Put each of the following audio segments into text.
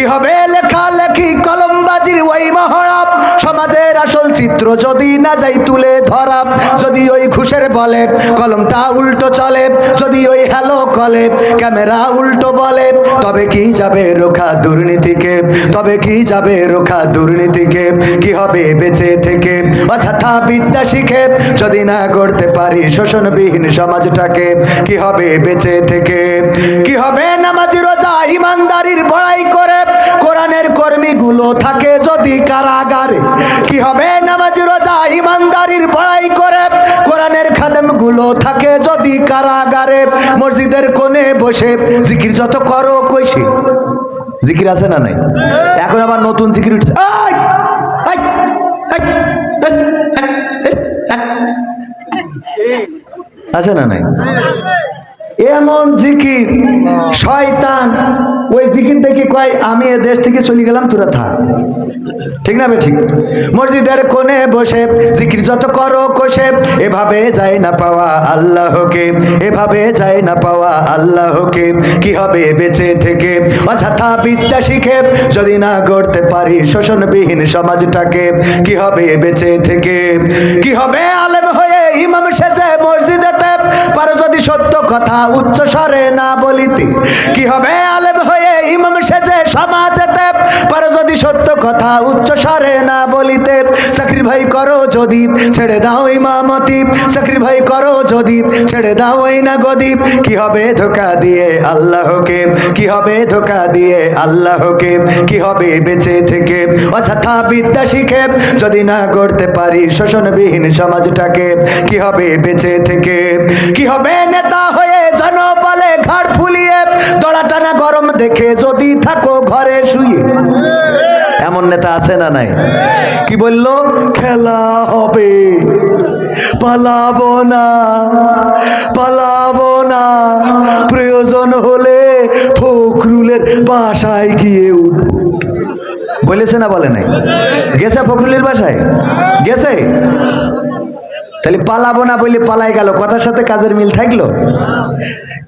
কি হবে? লেখা লেখি কলমবাজির ওই মহড়াপ। সমাজের আসল চিত্র যদি না যাই তুলে ধরা যদি ওই ঘুষের বলে কলমটা উল্টো চলে। যদি ওই হ্যালো কলে ক্যামেরা উল্টো বলে। তবে কি যাবে রোখা দুর্নীতিকে? তবে কি যাবে রোখা দুর্নীতিকে? কি হবে বেঁচে থেকে? অযথা বিদ্যা শিখে যদি না গড়তে পারি শোষণবিহীন সমাজটাকে, কি হবে বেঁচে থেকে? কি হবে নামাজ, রোজা, ইমানদারির বড়াই কর্মীগুলো থাকে যদি কারাগারে, কি হবে? নামাজ, রোজা, ইমানদারির বড়াই করে। কোরআনের খাদেমগুলো থাকে যদি কারাগারে, মসজিদের কোণে বসে জিকির যত করো কইসি জিকির আছে না নাই? এখন আবার নতুন জিকির উঠছে! আছে না নাই? এমন জিকির শয়তান। ওই জিকির দেখে কয় আমি এ দেশ থেকে চলে গেলাম তোরা থাক। ঠিক না ঠিক? মসজিদের কোণে বসে জিকির যত করো কষে। এভাবে যায় না পাওয়া আল্লাহকে এভাবে যায় না পাওয়া আল্লাহকে। কি হবে বেঁচে থেকে? অযথা বিদ্যা শিখে যদি না গড়তে পারি শোষণবিহীন সমাজটাকে কি হবে বেঁচে থেকে? কি হবে আলেম হয়ে ইমাম সেজে মসজিদেতে? পারো কথা উচ্চ স্বরে না বলিতে কি হবে আলেম হয়ে ইমাম সেজে সমাজেতে? পারো যদি সত্য কথা উচ্চ স্বরে না বলিতে চাকরি ভাই করো যদি, ছেড়ে দাও ইমামতি চাকরি ভাই করো যদি, ছেড়ে দাও ওই না গদি কি হবে ধোকা দিয়ে আল্লাহকে? কি হবে ধোকা দিয়ে আল্লাহকে? কি হবে বেঁচে থেকে? অযথা বিদ্যা শিখে যদি না করতে পারি শোষণবিহীন সমাজটাকে, কি হবে বেঁচে থেকে? কি হবে নেতা হয়ে জনবলে ঘাট ফুলিয়ে দড়া টানা গরম দেখে যদি থাকো ঘরে শুয়ে। এমন নেতা আছে না নাই? কি বলল? খেলা হবে, পালাবো না পালাবো না। প্রয়োজন হলে ফখরুলের বাসায় গিয়ে বলেছে না বলে নাই? গেছে ফখরুলের বাসায়? গেছে? তাহলে পালাবো না বলে পালাই গেল। কথার সাথে কাজের মিল থাকল?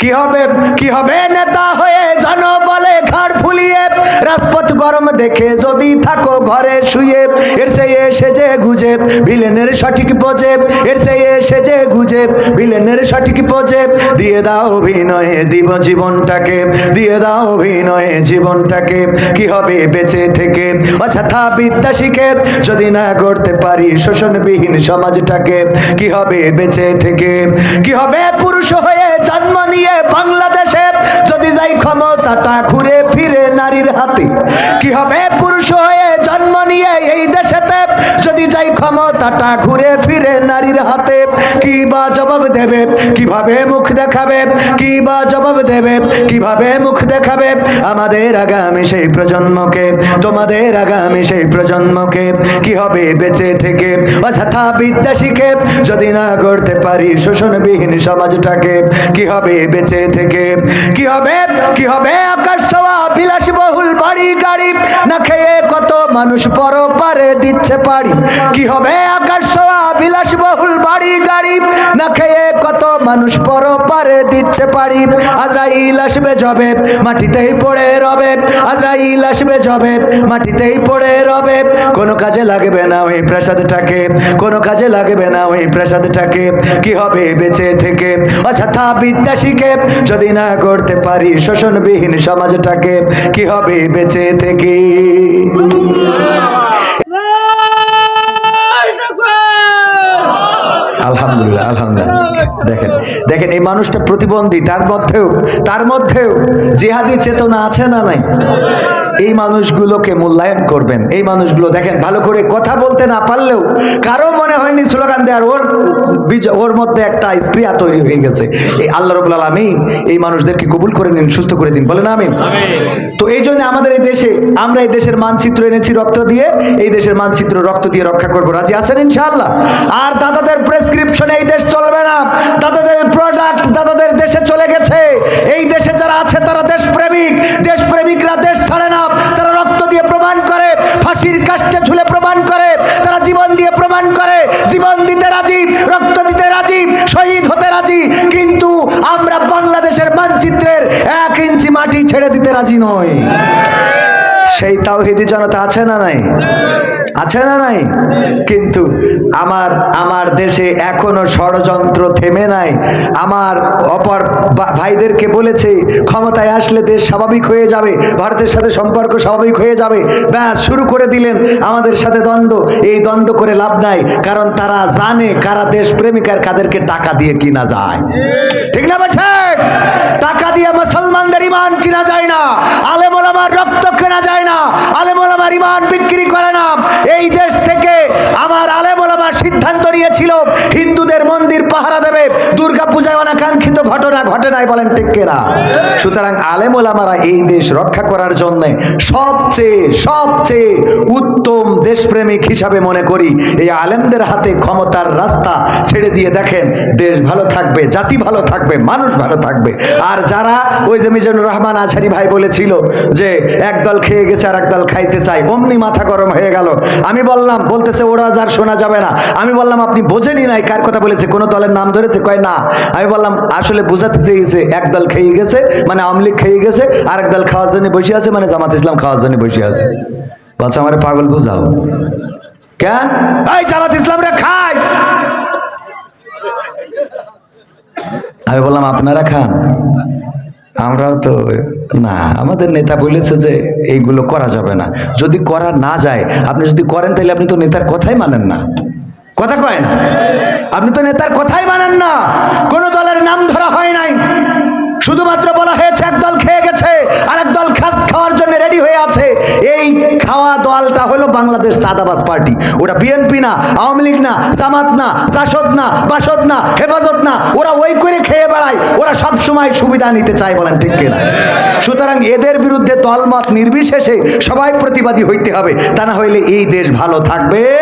কি হবে কি হবে? নেতা হয়ে জানো বলে ঘাড় ফুলিয়ে রাজপথ গরম দেখে যদি থাকো ঘরে শুয়ে, এর সে এসে যে গুজে, ভিলেনের সঠিক বোঝে এর সে এসে যে গুজে, ভিলেনের সঠিক বোঝে দিয়ে দাও অভিনয়ে, দিব জীবনটাকে, দিয়ে দাও অভিনয়ে জীবনটাকে। কি হবে বেঁচে থেকে? অযথা বিদ্যা শিখে যদি না করতে পারি শোষণবিহীন সমাজটাকে। কি হবে বেঁচে থেকে? কি হবে পুরুষ হয়ে জন্ম নিয়ে বাংলাদেশে? যদি ক্ষমতাটা ঘুরে ফিরে নারীর হাতে। কি হবে পুরুষ হয়ে জন্ম নিয়ে এই দেশেতে? যদি যাই ক্ষমতাটা ঘুরে ফিরে নারীর হাতে, কি বা জবাব দেবে? কীভাবে মুখ দেখাবে? কি বা জবাব দেবে? কীভাবে মুখ দেখাবে? আমাদের আগামী সেই প্রজন্মকে, তোমাদের আগামী সেই প্রজন্মকে কি হবে বেঁচে থেকে? অযথা বিদ্যা যদি না করতে পারি শোষণবিহীন সমাজটাকে, কি হবে বেঁচে থেকে? কি হবে কি হবে আকাশ ছোঁয়া? বিলাসবহুল বাড়ি, গাড়ি। না খেয়ে কত মানুষ পর পারে দিচ্ছে পারি কি হবে আকাশ ছোঁয়া? বিলাসবহুল বাড়ি, গাড়ি। না খেয়ে কত মানুষ পর পারে দিচ্ছে পারি আজরাইল আসবে জবে মাটিতেই পড়ে রবে। আজরাইল আসবে জবে মাটিতেই পড়ে রবে। কোনো কাজে লাগবে না ওই প্রাসাদটাকে। কোনো কাজে লাগবে না ওই প্রাসাদটাকে। কি হবে বেঁচে থেকে? অযথা বিদ্যা শিখে যদি না করতে পারি শোষণবিহীন সমাজটাকে কি হবে বেঁচে থেকে? আলহামদুলিল্লাহ আলহামদুলিল্লাহ। দেখেন দেখেন, এই মানুষটা প্রতিবন্ধী, তার মধ্যেও তার মধ্যেও জিহাদি চেতনা আছে না নাই? এই মানুষগুলোকে মূল্যায়ন করবেন। এই মানুষগুলো দেখেন ভালো করে কথা বলতে না পারলেও কারও মনে হয়নি স্লোগান দেওয়ার ওর ওর মধ্যে একটা স্প্রিয়া তৈরি হয়ে গেছে। এই আল্লাহ রবুল আলমিন এই মানুষদেরকে কবুল করে নিন সুস্থ করে দিন। বলেন আমিন। তো এই জন্য আমাদের এই দেশে আমরা এই দেশের মানচিত্র এনেছি রক্ত দিয়ে এই দেশের মানচিত্র রক্ত দিয়ে রক্ষা করব। রাজি আছেন ইনশাআল্লাহ? আর দাদাদের প্রেসক্রিপশনে এই দেশ চলবে না। দাদাদের প্রোডাক্ট দাদাদের দেশে চলে গেছে। এই দেশে যারা আছে তারা দেশপ্রেমিক দেশপ্রেমিকরা দেশ ছাড়ে না তারা রক্ত দিয়ে প্রমাণ করে ফাঁসির কাষ্টে ঝুলে প্রমাণ করে, তারা জীবন দিয়ে প্রমাণ করে, জীবন দিতে রাজি, রক্ত দিতে রাজি, শহীদ হতে রাজি, কিন্তু আমরা বাংলাদেশের মানচিত্রের এক ইঞ্চি মাটি ছেড়ে দিতে রাজি নয় সেই তাওহিদি জনতা আছে না নাই? আছে না নাই? কিন্তু আমার আমার দেশে এখনও ষড়যন্ত্র থেমে নাই। আমার অপর ভাইদেরকে বলেছে, ক্ষমতায় আসলে দেশ স্বাভাবিক হয়ে যাবে, ভারতের সাথে সম্পর্ক স্বাভাবিক হয়ে যাবে। ব্যাস, শুরু করে দিলেন আমাদের সাথে দ্বন্দ্ব। এই দ্বন্দ্ব করে লাভ নাই, কারণ তারা জানে কারা দেশ প্রেমিকার কাদেরকে টাকা দিয়ে কিনা যায়। ঠিক না ঠিক? টাকা দিয়ে মুসলমানদের ইমান কিনা যায় না। আলেমুল আমার রক্ত কেনা যায় না। আলেমুল আমার ইমান বিক্রি করে না। এই দেশ থেকে আমার আমার সিদ্ধান্ত নিয়েছিল। হিন্দুদের মন্দির পাহারা দেবে। দুর্গা পূজায় অনাকাঙ্ক্ষিত ঘটনা ঘটে নাই বলেন ঠিক কেনা সুতরাং আলেমুল আমারা এই দেশ রক্ষা করার জন্য সবচেয়ে সবচেয়ে উত্তম দেশপ্রেমিক হিসাবে মনে করি, এই আলেমদের হাতে ক্ষমতার রাস্তা ছেড়ে দিয়ে দেখেন, দেশ ভালো থাকবে, জাতি ভালো থাকবে, মানুষ ভালো থাকবে। আর যারা ওই যে মিজানুর রহমান আছারি ভাই বলেছিল যে একদল খেয়ে গেছে আর একদল খাইতে চাই অমনি মাথা গরম হয়ে গেল। আমি বললাম, বলতেছে, ওরা যার শোনা যাবে না। আমি বললাম, আপনি বোঝেনি নাই কার কথা বলেছে, কোনো দলের নাম ধরেছে? কয়, না। আমি বললাম, আসলে বোঝাতে চেয়েছে একদল খেয়ে গেছে মানে আওয়ামী লীগ খেয়ে গেছে আর একদল খাওয়ার জন্য বসে আছে মানে জামাত ইসলাম খাওয়ার জন্য বসে আছে। বলছে, আমার পাগল বুঝাও। কেন? এই জামাত ইসলামরা খায়। আমি বললাম, আপনারা খান। আমরাও তো, না, আমাদের নেতা বলেছে যে এইগুলো করা যাবে না। যদি করা না যায়, আপনি যদি করেন, তাহলে আপনি তো নেতার কথাই মানেন না। কথা কয় না? আপনি তো নেতার কথাই মানেন না। কোন দলের নাম ধরা হয় নাই। শুধুমাত্র বলা হয়েছে একদল খেয়ে গেছে, আর একদল খা- খাওয়ার জন্য রেডি হয়ে আছে। এই খাওয়া দলটা হলো বাংলাদেশ সাদাবাস পার্টি। ওটা বিএনপি না, আওয়ামী লীগ না, জামাত না শাসদ না, বাসদ না, হেফাজত না, ওরা ওই করে খেয়ে বেড়ায়। ওরা সব সময় সুবিধা নিতে চায় বলেন ঠিক কিনা? সুতরাং এদের বিরুদ্ধে দলমত নির্বিশেষে সবাই প্রতিবাদী হইতে হবে। তা না হইলে এই দেশ ভালো থাকবে।